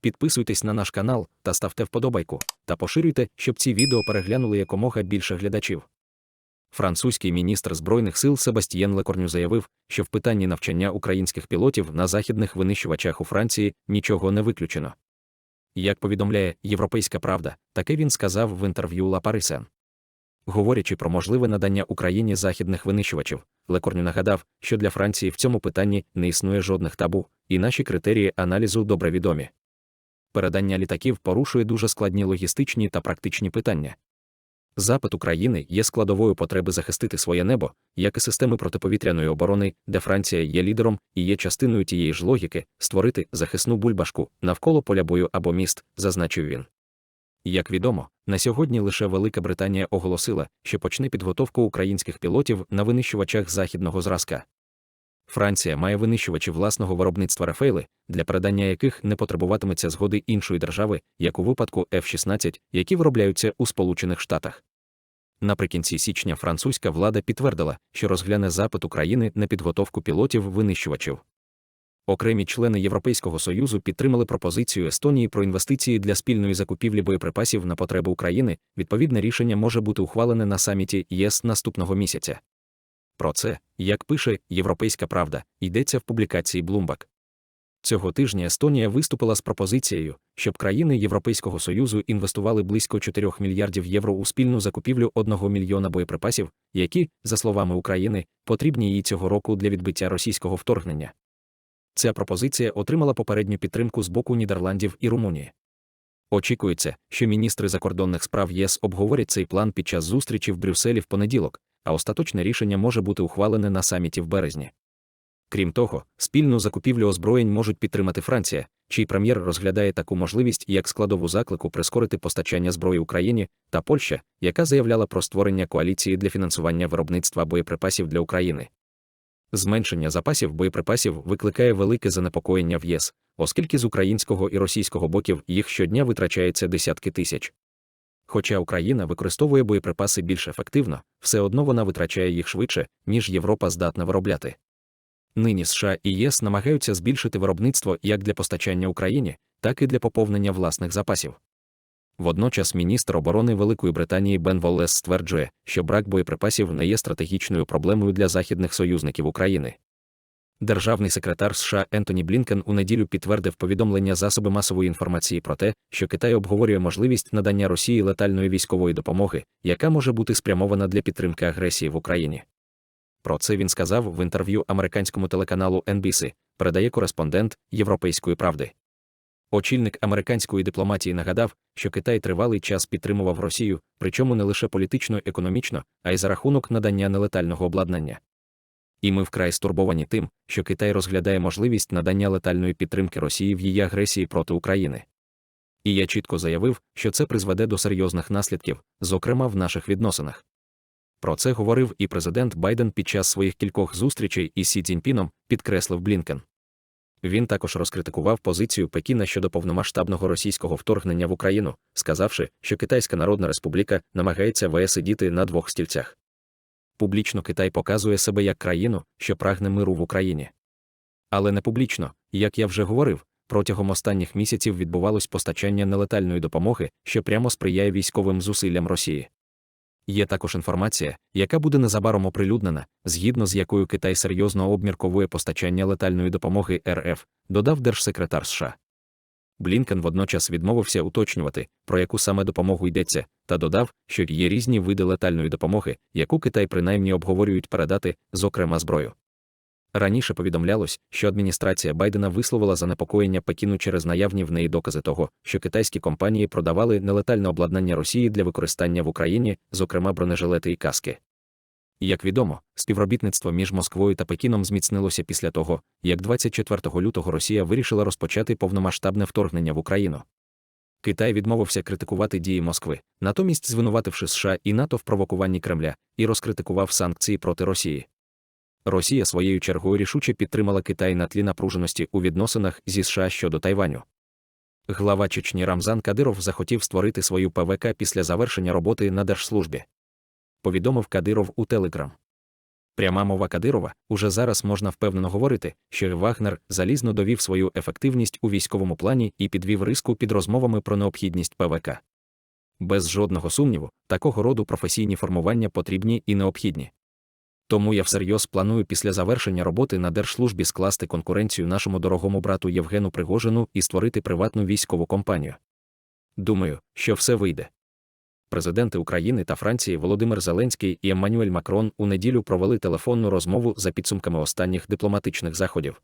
підписуйтесь на наш канал та ставте вподобайку, та поширюйте, щоб ці відео переглянули якомога більше глядачів. Французький міністр збройних сил Себастьєн Лекорню заявив, що в питанні навчання українських пілотів на західних винищувачах у Франції нічого не виключено. Як повідомляє Європейська Правда, таке він сказав в інтерв'ю Ла Парисен. Говорячи про можливе надання Україні західних винищувачів, Лекорню нагадав, що для Франції в цьому питанні не існує жодних табу, і наші критерії аналізу добре відомі. Передання літаків порушує дуже складні логістичні та практичні питання. Запит України є складовою потреби захистити своє небо, як і системи протиповітряної оборони, де Франція є лідером і є частиною тієї ж логіки створити захисну бульбашку навколо поля бою або міст, зазначив він. Як відомо, на сьогодні лише Велика Британія оголосила, що почне підготовку українських пілотів на винищувачах західного зразка. Франція має винищувачі власного виробництва Рафейли, для передання яких не потребуватиметься згоди іншої держави, як у випадку F-16, які виробляються у Сполучених Штатах. Наприкінці січня французька влада підтвердила, що розгляне запит України на підготовку пілотів винищувачів. Окремі члени Європейського союзу підтримали пропозицію Естонії про інвестиції для спільної закупівлі боєприпасів на потреби України. Відповідне рішення може бути ухвалене на саміті ЄС наступного місяця. Про це, як пише Європейська Правда, йдеться в публікації Bloomberg. Цього тижня Естонія виступила з пропозицією, щоб країни Європейського союзу інвестували близько 4 мільярдів євро у спільну закупівлю 1 мільйона боєприпасів, які, за словами України, потрібні їй цього року для відбиття російського вторгнення. Ця пропозиція отримала попередню підтримку з боку Нідерландів і Румунії. Очікується, що міністри закордонних справ ЄС обговорять цей план під час зустрічі в Брюсселі в понеділок, а остаточне рішення може бути ухвалене на саміті в березні. Крім того, спільну закупівлю озброєнь можуть підтримати Франція, чий прем'єр розглядає таку можливість як складову заклику прискорити постачання зброї Україні, та Польща, яка заявляла про створення коаліції для фінансування виробництва боєприпасів для України. Зменшення запасів боєприпасів викликає велике занепокоєння в ЄС, оскільки з українського і російського боків їх щодня витрачається десятки тисяч. Хоча Україна використовує боєприпаси більш ефективно, все одно вона витрачає їх швидше, ніж Європа здатна виробляти. Нині США і ЄС намагаються збільшити виробництво як для постачання Україні, так і для поповнення власних запасів. Водночас міністр оборони Великої Британії Бен Воллес стверджує, що брак боєприпасів не є стратегічною проблемою для західних союзників України. Державний секретар США Ентоні Блінкен у неділю підтвердив повідомлення засоби масової інформації про те, що Китай обговорює можливість надання Росії летальної військової допомоги, яка може бути спрямована для підтримки агресії в Україні. Про це він сказав в інтерв'ю американському телеканалу NBC, передає кореспондент Європейської правди. Очільник американської дипломатії нагадав, що Китай тривалий час підтримував Росію, причому не лише політично, економічно, а й за рахунок надання нелетального обладнання. І ми вкрай стурбовані тим, що Китай розглядає можливість надання летальної підтримки Росії в її агресії проти України. І я чітко заявив, що це призведе до серйозних наслідків, зокрема в наших відносинах. Про це говорив і президент Байден під час своїх кількох зустрічей із Сі Цзіньпіном, підкреслив Блінкен. Він також розкритикував позицію Пекіна щодо повномасштабного російського вторгнення в Україну, сказавши, що Китайська Народна Республіка намагається висидіти на двох стільцях. Публічно Китай показує себе як країну, що прагне миру в Україні. Але не публічно, як я вже говорив, протягом останніх місяців відбувалось постачання нелетальної допомоги, що прямо сприяє військовим зусиллям Росії. Є також інформація, яка буде незабаром оприлюднена, згідно з якою Китай серйозно обмірковує постачання летальної допомоги РФ, додав держсекретар США. Блінкен водночас відмовився уточнювати, про яку саме допомогу йдеться, та додав, що є різні види летальної допомоги, яку Китай принаймні обговорюють передати, зокрема зброю. Раніше повідомлялось, що адміністрація Байдена висловила занепокоєння Пекіну через наявні в неї докази того, що китайські компанії продавали нелетальне обладнання Росії для використання в Україні, зокрема бронежилети і каски. Як відомо, співробітництво між Москвою та Пекіном зміцнилося після того, як 24 лютого Росія вирішила розпочати повномасштабне вторгнення в Україну. Китай відмовився критикувати дії Москви, натомість звинувативши США і НАТО в провокуванні Кремля, і розкритикував санкції проти Росії. Росія своєю чергою рішуче підтримала Китай на тлі напруженості у відносинах зі США щодо Тайваню. Глава Чечні Рамзан Кадиров захотів створити свою ПВК після завершення роботи на держслужбі. Повідомив Кадиров у Телеграм. Пряма мова Кадирова уже зараз можна впевнено говорити, що Вагнер залізно довів свою ефективність у військовому плані і підвів риску під розмовами про необхідність ПВК. Без жодного сумніву, такого роду професійні формування потрібні і необхідні. Тому я всерйоз планую після завершення роботи на держслужбі скласти конкуренцію нашому дорогому брату Євгену Пригожину і створити приватну військову компанію. Думаю, що все вийде. Президенти України та Франції Володимир Зеленський і Еммануель Макрон у неділю провели телефонну розмову за підсумками останніх дипломатичних заходів.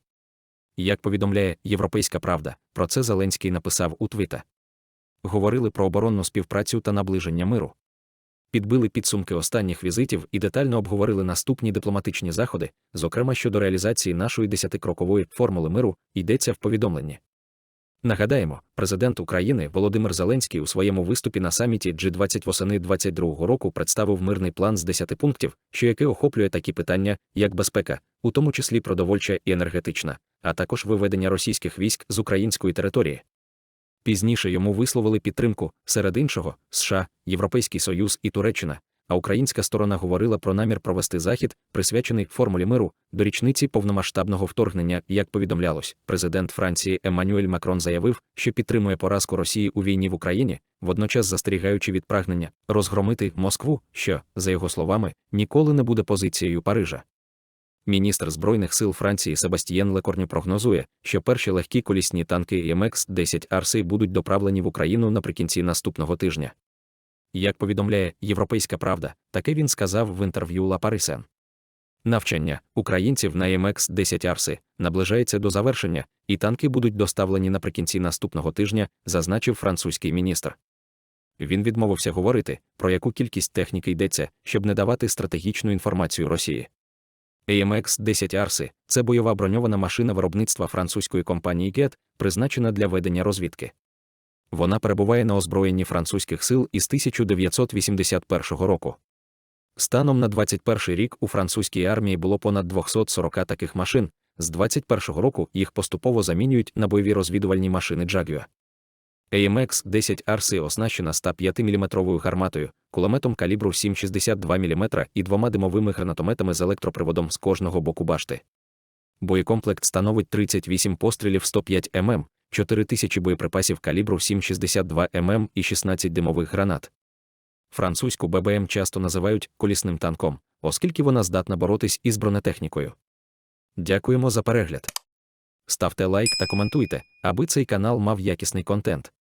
Як повідомляє Європейська Правда, про це Зеленський написав у Твіта. Говорили про оборонну співпрацю та наближення миру. Підбили підсумки останніх візитів і детально обговорили наступні дипломатичні заходи, зокрема щодо реалізації нашої десятикрокової формули миру, йдеться в повідомленні. Нагадаємо, президент України Володимир Зеленський у своєму виступі на саміті G20 восени 2022 року представив мирний план з 10 пунктів, що яке охоплює такі питання, як безпека, у тому числі продовольча і енергетична, а також виведення російських військ з української території. Пізніше йому висловили підтримку, серед іншого, США, Європейський Союз і Туреччина, а українська сторона говорила про намір провести захід, присвячений формулі миру, до річниці повномасштабного вторгнення. Як повідомлялось, президент Франції Еммануель Макрон заявив, що підтримує поразку Росії у війні в Україні, водночас застерігаючи від прагнення розгромити Москву, що, за його словами, ніколи не буде позицією Парижа. Міністр Збройних сил Франції Себастьєн Лекорню прогнозує, що перші легкі колісні танки МХ-10 Арси будуть доправлені в Україну наприкінці наступного тижня. Як повідомляє Європейська Правда, таке він сказав в інтерв'ю Ла Парисен. Навчання українців на МХ-10 Арси наближається до завершення, і танки будуть доставлені наприкінці наступного тижня, зазначив французький міністр. Він відмовився говорити, про яку кількість техніки йдеться, щоб не давати стратегічну інформацію Росії. AMX-10 Арси це бойова броньована машина виробництва французької компанії GET, призначена для ведення розвідки. Вона перебуває на озброєнні французьких сил із 1981 року. Станом на 21 рік у французькій армії було понад 240 таких машин, з 21 року їх поступово замінюють на бойові розвідувальні машини Jaguar. AMX-10 Арси оснащена 105-мм гарматою, кулеметом калібру 7,62 мм і двома димовими гранатометами з електроприводом з кожного боку башти. Боєкомплект становить 38 пострілів 105 мм, 4000 боєприпасів калібру 7,62 мм і 16 димових гранат. Французьку ББМ часто називають колісним танком, оскільки вона здатна боротись із бронетехнікою. Дякуємо за перегляд. Ставте лайк та коментуйте, аби цей канал мав якісний контент.